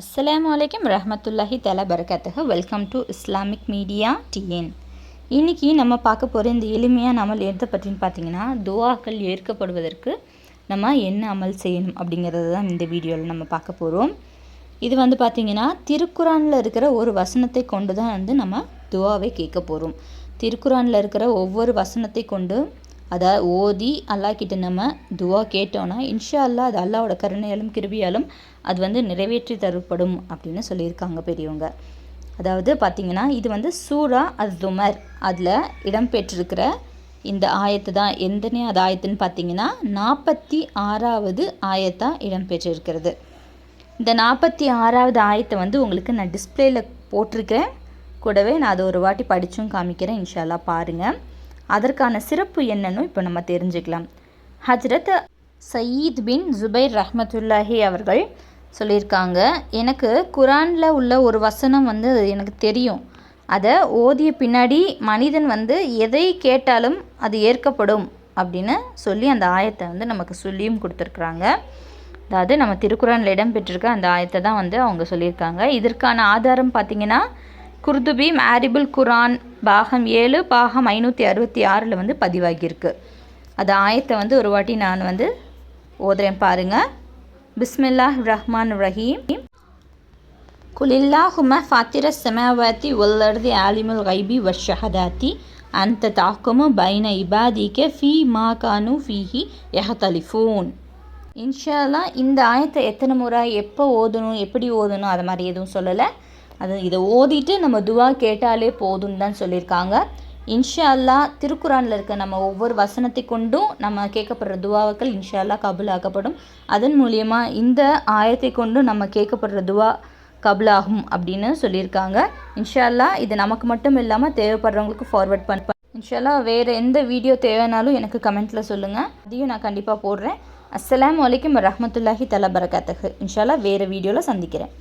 அஸ்ஸலாமு வலைக்கம் ரஹமத்துல்லாஹி தலா பரகத்தக welcome to Islamic media TN இன்னைக்கு நம்ம பார்க்க போகிற இந்த எளிமையான அமல் எதை பற்றின்னு பார்த்தீங்கன்னா துவாக்கள் ஏற்கப்படுவதற்கு நம்ம என்ன அமல் செய்யணும் அப்படிங்கிறது தான் இந்த வீடியோவில் நம்ம பார்க்க போகிறோம் இது வந்து பார்த்திங்கன்னா திருக்குறானில் இருக்கிற ஒரு வசனத்தை கொண்டு தான் வந்து நம்ம துவாவை கேட்க போகிறோம் திருக்குறானில் இருக்கிற ஒவ்வொரு வசனத்தை கொண்டு அதை ஓதி அல்லாஹ் கிட்ட நம்ம துவா கேட்டோன்னா இன்ஷா அல்லா அது அல்லாவோட கருணையாலும் கிருபியாலும் அது வந்து நிறைவேற்றி தரப்படும் அப்படின்னு சொல்லியிருக்காங்க பெரியவங்க. அதாவது பார்த்திங்கன்னா இது வந்து சூரா அஸ் துமர் அதில் இடம்பெற்றிருக்கிற இந்த ஆயத்து தான். எந்தனே அது ஆயத்துன்னு பார்த்தீங்கன்னா நாற்பத்தி ஆறாவது ஆயத்தாக இடம்பெற்றிருக்கிறது. இந்த நாற்பத்தி ஆறாவது ஆயத்தை வந்து உங்களுக்கு நான் டிஸ்பிளேயில் போட்டிருக்கிறேன். கூடவே நான் அதை ஒரு வாட்டி படித்தும் காமிக்கிறேன். இன்ஷால்லா பாருங்கள் அதற்கான சிறப்பு என்னன்னு இப்போ நம்ம தெரிஞ்சுக்கலாம். ஹஜ்ரத் சயீத் பின் ஜுபைர் ரஹமத்துல்லாஹி அவர்கள் சொல்லியிருக்காங்க எனக்கு குரானில் உள்ள ஒரு வசனம் வந்து எனக்கு தெரியும். அதை ஓதிய பின்னாடி மனிதன் வந்து எதை கேட்டாலும் அது ஏற்கப்படும் அப்படின்னு சொல்லி அந்த ஆயத்தை வந்து நமக்கு சொல்லியும் கொடுத்துருக்குறாங்க. அதாவது நம்ம திருக்குறானில் இடம்பெற்றிருக்க அந்த ஆயத்தை தான் வந்து அவங்க சொல்லியிருக்காங்க. இதற்கான ஆதாரம் பார்த்திங்கன்னா குர்துபி மேரிபிள் குரான் பாகம் ஏழு பாகம் ஐநூற்றி அறுபத்தி ஆறில் வந்து பதிவாகியிருக்கு. அது ஆயத்தை வந்து ஒரு வாட்டி நான் வந்து ஓதுறேன் பாருங்கள் பிஸ்மில்லாஹ் ரஹ்மான் ரஹீம். குலில்லாஹும ஃபாத்திர செமாவாத்தி உள்ளர்தி ஆலிமுல் கைபி வஷஹதாத்தி அந்த தாக்குமு பைன இபாதிக்க ஃபீ மா கானு ஃபீஹி எஹதலிஃபூன் இன்ஷால்லா இந்த ஆயத்தை எத்தனை முறை எப்போ ஓதணும் எப்படி ஓதணும் அது மாதிரி எதுவும் சொல்லலை. அது இதை ஓதிட்டு நம்ம துவா கேட்டாலே போதும்னு தான் சொல்லியிருக்காங்க. இன்ஷா அல்லா திருக்குறானில் இருக்க நம்ம ஒவ்வொரு வசனத்தை கொண்டும் நம்ம கேட்கப்படுற துவாக்கள் இன்ஷா அல்லா கபுலாக்கப்படும். அதன் மூலியமாக இந்த ஆயத்தை கொண்டும் நம்ம கேட்கப்படுற துவா கபுலாகும் அப்படின்னு சொல்லியிருக்காங்க. இன்ஷா அல்லா இது நமக்கு மட்டும் இல்லாமல் தேவைப்படுறவங்களுக்கு ஃபார்வர்ட் பண்ண இன்ஷால்லா வேறு எந்த வீடியோ தேவைனாலும் எனக்கு கமெண்ட்டில் சொல்லுங்கள் அதையும் நான் கண்டிப்பாக போடுறேன். அஸ்லாம் வலைக்கம் ரஹமத்துல்லாஹி தலா பரகாத்தகு இன்ஷால்லா வேறு வீடியோவில் சந்திக்கிறேன்.